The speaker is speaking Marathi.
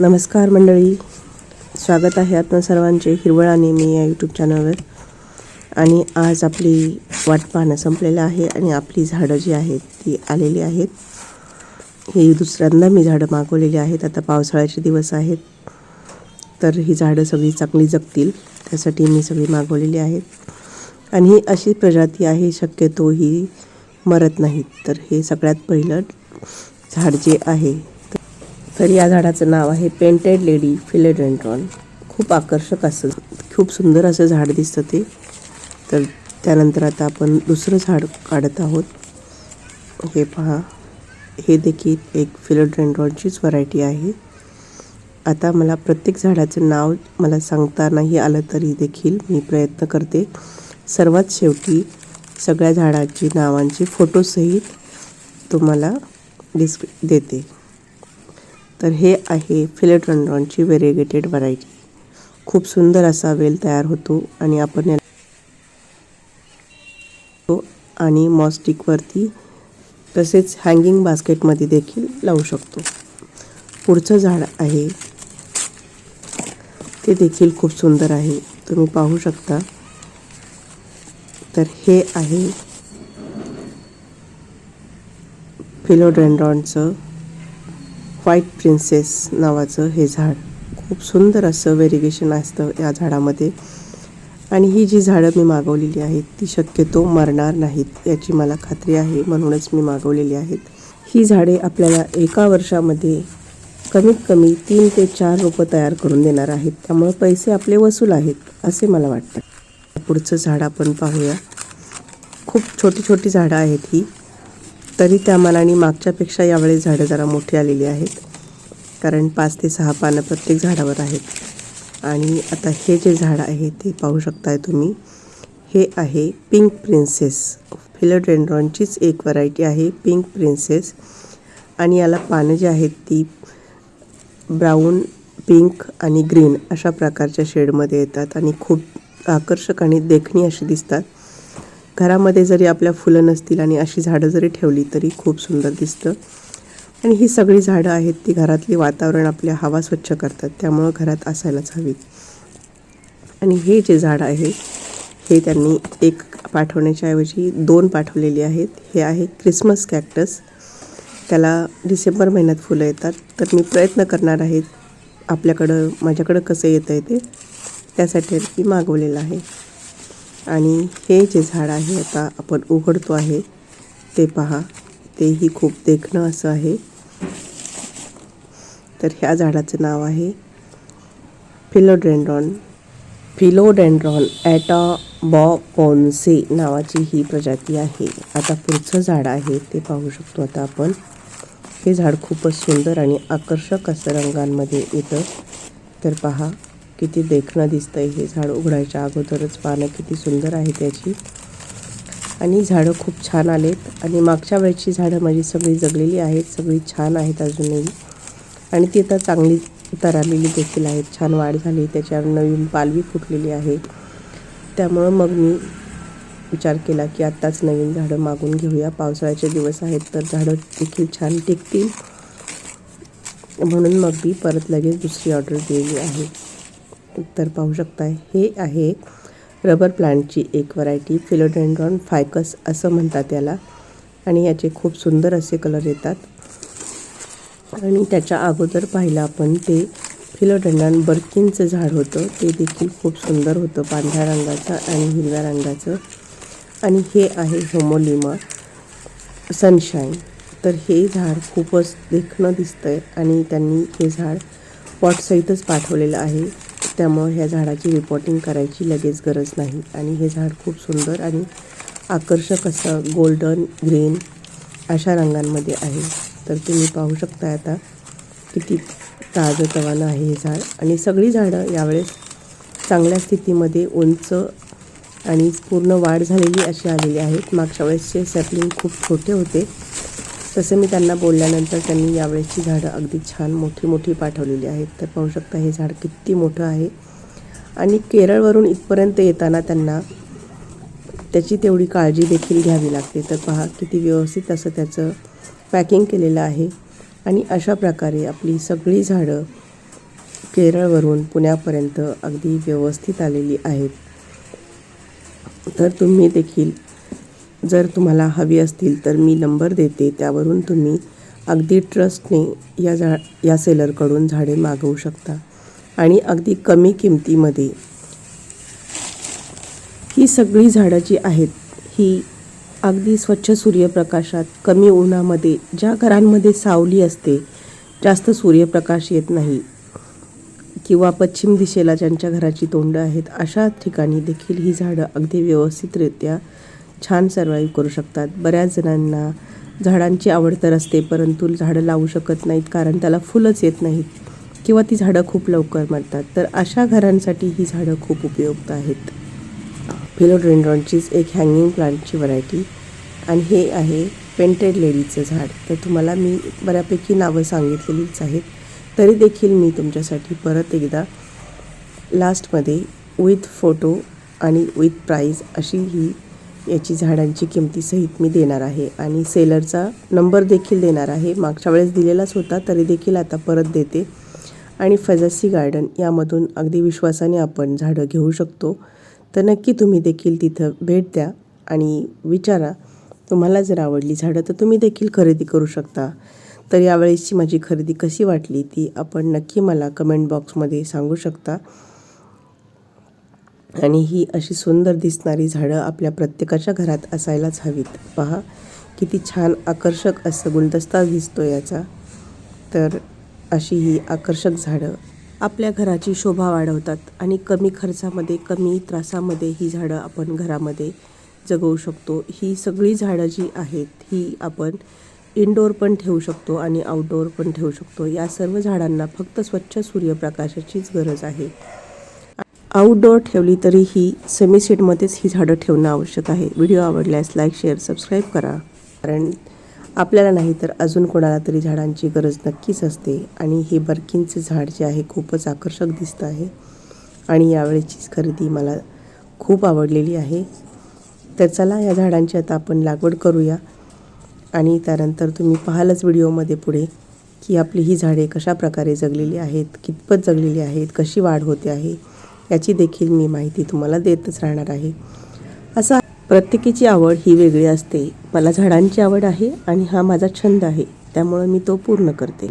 नमस्कार मंडळी. स्वागत आहे आपण सर्वांचे हिरवळ आणि मी या यूट्यूब चॅनलवर आणि आज आपली वाट पाहणं संपलेलं आहे आणि आपली झाडं जी आहेत ती आलेली आहेत. ही दुसऱ्यांदा मी झाडं मागवलेली आहेत. आता पावसाळ्याचे दिवस आहेत. तर ही झाडं सगळी चांगली जगतील. त्यासाठी मी सगळी मागवलेली आहेत. आणि ही अशी प्रजाती आहे शक्यतो ही मरत नाहीत. तर हे सगळ्यात पहिलं झाड जे आहे तर या झाडाचं नाव आहे पेंटेड लेडी फिलेडेंट्रॉन खूप आकर्षक असं खूप सुंदर असं झाड दिसतं ते. तर त्यानंतर आता आपण दुसरं झाड काढत आहोत. ओके पहा. हे देखील एक फिलोडेंड्रॉनचीच व्हरायटी आहे. आता मला प्रत्येक झाडाचं नाव मला सांगता नाही आलं तरी देखील मी प्रयत्न करते. सर्वात शेवटी सगळ्या झाडाची नावांची फोटोसहित तुम्हाला डिस्क देते. तर हे आहे फिलेट्रॉन्ड्रॉनची व्हेरिगेटेड व्हरायटी खूप सुंदर असा वेल तयार होतो आणि आपण आणि मॉस्टिकवरती तसेच हँगिंग बास्केटमध्ये देखील लावू शकतो. पुढचं झाड आहे. ते देखील खूप सुंदर आहे. तुम्ही पाहू शकता. तर हे आहे. फिलोडेंड्रॉनचं व्हाईट प्रिन्सेस नावाचं हे झाड. खूप सुंदर असं व्हेरिगेशन असतं या झाडामध्ये. आणि ही जी झाडं मी मागवलेली आहेत ती शक्यतो मरणार नाहीत याची मला खात्री आहे म्हणूनच मी मागवलेली आहेत. ही झाडे आपल्याला एका वर्षामध्ये कमीत कमी तीन ते चार रोपं तयार करून देणार आहेत. त्यामुळे पैसे आपले वसूल आहेत असे मला वाटतं. पुढचं झाड आपण पाहूया. खूप छोटी छोटी झाडं आहेत ही. तरी त्या मानाने मागच्यापेक्षा यावेळी झाडं जरा मोठी आलेली आहेत. कारण पाच ते सहा पानं प्रत्येक झाडावर आहेत. आणि आता हे जे झाड आहे ते पाहू शकताय तुम्ही. हे आहे पिंक प्रिन्सेस. फिलोडेंड्रॉनचीच एक व्हरायटी आहे पिंक प्रिन्सेस. आणि याला पानं जी आहेत ती ब्राऊन पिंक आणि ग्रीन अशा प्रकारच्या शेडमध्ये येतात. आणि खूप आकर्षक आणि देखणी अशी दिसतात. घरामध्ये जरी आपल्या फुलं नसतील आणि अशी झाडं जरी ठेवली तरी खूप सुंदर दिसतं. आणि ही सगळी झाडं आहेत ती घरातली वातावरण आपल्या हवा स्वच्छ करतात त्यामुळं घरात असायलाच हवीत. आणि हे जे झाड आहे हे त्यांनी एक पाठवण्याच्या ऐवजी दोन पाठवलेली आहेत. हे आहे क्रिसमस कॅक्टस. त्याला डिसेंबर महिन्यात फुलं येतात. तर मी प्रयत्न करणार आहे आपल्याकडं माझ्याकडं कसं येतं आहे ते त्यासाठी मी मागवलेलं आहे. आणि हे जे झाड आहे आता आपण उघडतो आहे ते पहा. तेही खूप देखणं असं आहे. तर ह्या झाडाचं नाव आहे फिलोडेंड्रॉन फिलोडेंड्रॉन ॲटा बॉपॉन्से नावाची ही प्रजाती आहे. आता पुढचं झाड आहे ते पाहू शकतो आता आपण. हे झाड खूपच सुंदर आणि आकर्षक असं रंगांमध्ये येतं. तर पहा. किती देखणं दिसतंय हे झाड उघडायच्या अगोदरच. पानं किती सुंदर आहे त्याची. आणि झाडं खूप छान आलेत. आणि मागच्या वेळची झाडं माझी सगळी जगलेली आहेत. सगळी छान आहेत अजूनही. आणि ती आता चांगली तरारलेली देखील आहेत. छान वाढ झाली. त्याच्यावर नवीन पालवी फुटलेली आहे. त्यामुळं मग मी विचार केला की आत्ताच नवीन झाडं मागून घेऊया. पावसाळ्याचे दिवस आहेत तर झाडं देखील छान टिकतील. म्हणून मग मी परत लगेच दुसरी ऑर्डर दिलेली आहे. तर पाहू शकताय. हे आहे रबर प्लांटची एक व्हरायटी फिलोडेंड्रॉन फायकस असं म्हणतात याला. आणि याचे खूप सुंदर असे कलर येतात. आणि त्याच्या अगोदर पाहिलं आपण ते फिलोडेंड्रॉन बर्किनचं झाड होतं. ते देखील खूप सुंदर होतं पांढऱ्या रंगाचं आणि हिरव्या रंगाचं. आणि हे आहे होमोलिमा सनशाईन. तर हे झाड खूपच देखणं दिसतं आहे आणि त्यांनी हे झाड पॉटसहितच पाठवलेलं आहे. त्यामुळं ह्या झाडाची रिपोर्टिंग करायची लगेच गरज नाही. आणि हे झाड खूप सुंदर आणि आकर्षक असं गोल्डन ग्रीन अशा रंगांमध्ये आहे. तर तुम्ही पाहू शकता आता किती ताजं तवानं आहे हे झाड. आणि सगळी झाडं यावेळेस चांगल्या स्थितीमध्ये उंच आणि पूर्ण वाढ झालेली अशी आलेली आहेत. मागच्या वेळेसचे सॅपलिंग खूप छोटे होते. तसं मी त्यांना बोलल्यानंतर त्यांनी यावेळेची झाडं अगदी छान मोठी मोठी पाठवलेली आहेत. तर पाहू शकता हे झाड किती मोठं आहे. आणि केरळवरून इथपर्यंत येताना त्यांना त्याची तेवढी काळजी देखील घ्यावी लागते. तर पहा किती व्यवस्थित असं त्याचं पॅकिंग केलेलं आहे. आणि अशा प्रकारे आपली सगळी झाडं केरळवरून पुण्यापर्यंत अगदी व्यवस्थित आलेली आहेत. तर तुम्ही देखील जर तुम्हाला हवी असतील तर मी नंबर देते. त्यावरून तुम्ही अगदी ट्रस्टने या झा या सेलरकडून झाडे मागवू शकता. आणि अगदी कमी किमतीमध्ये ही सगळी झाडं जी आहेत ही अगदी स्वच्छ सूर्यप्रकाशात कमी उन्हामध्ये ज्या घरांमध्ये सावली असते जास्त सूर्यप्रकाश येत नाही किंवा पश्चिम दिशेला ज्यांच्या घराची तोंडं आहेत अशा ठिकाणी देखील ही झाडं अगदी व्यवस्थितरित्या छान सर्वाईव्ह करू शकतात. बऱ्याच जणांना झाडांची आवड तर असते परंतु झाडं लावू शकत नाहीत कारण त्याला फुलंच येत नाहीत किंवा ती झाडं खूप लवकर मरतात. तर अशा घरांसाठी ही झाडं खूप उपयुक्त आहेत. फिलोड्रेंड्रॉनचीच एक हँगिंग प्लांटची व्हरायटी आणि हे आहे पेंटेड लेडीचं झाड. तर तुम्हाला मी बऱ्यापैकी नावं सांगितलेलीच आहेत. तरी देखील मी तुमच्यासाठी परत एकदा लास्टमध्ये विथ फोटो आणि विथ प्राईज अशी ही याची झाडांची किमतीसहित मी देणार आहे. आणि सेलरचा नंबर देखील देणार आहे. मागच्या वेळेस दिलेलाच होता तरी देखील आता परत देते. आणि फजासी गार्डन यामधून अगदी विश्वासाने आपण झाडं घेऊ शकतो. तर नक्की तुम्ही देखील तिथं भेट द्या आणि विचारा तुम्हाला जर आवडली झाडं तर तुम्ही देखील खरेदी करू शकता. तर यावेळेसची माझी खरेदी कशी वाटली ती आपण नक्की मला कमेंट बॉक्समध्ये सांगू शकता. आणि ही अशी सुंदर दिसणारी झाडं आपल्या प्रत्येकाच्या घरात असायलाच हवीत. पहा किती छान आकर्षक असं गुलदस्ता दिसतो याचा. तर अशी ही आकर्षक झाडं आपल्या घराची शोभा वाढवतात आणि कमी खर्चामध्ये कमी त्रासामध्ये ही झाडं आपण घरामध्ये जगवू शकतो. ही सगळी झाडं जी आहेत ही आपण इनडोअर पण ठेवू शकतो आणि आउटडोअर पण ठेवू शकतो. या सर्व झाडांना फक्त स्वच्छ सूर्यप्रकाशाचीच गरज आहे. आउटडोअर ठेवली तरी ही सेमी सीटमध्येच ही झाडं ठेवणं आवश्यक आहे. व्हिडिओ आवडल्यास लाईक शेअर सबस्क्राईब करा. कारण आपल्याला नाही तर अजून कोणाला तरी झाडांची गरज नक्कीच असते. आणि हे बर्किनचे झाड जे आहे खूपच आकर्षक दिसतं आहे. आणि यावेळेचीच खरेदी मला खूप आवडलेली आहे. तर चला या झाडांची आता आपण लागवड करूया. आणि त्यानंतर तुम्ही पाहालच व्हिडिओमध्ये पुढे की आपली ही झाडे कशा प्रकारे जगलेली आहेत कितपत जगलेली आहेत कशी वाढ होते आहे. याची देखील मी माहिती तुम्हाला देतच राहणार आहे. असा प्रत्येकीची आवड ही वेगळी असते. मला झाडांची आवड आहे आणि हा माझा छंद आहे. त्यामुळं मी तो पूर्ण करते.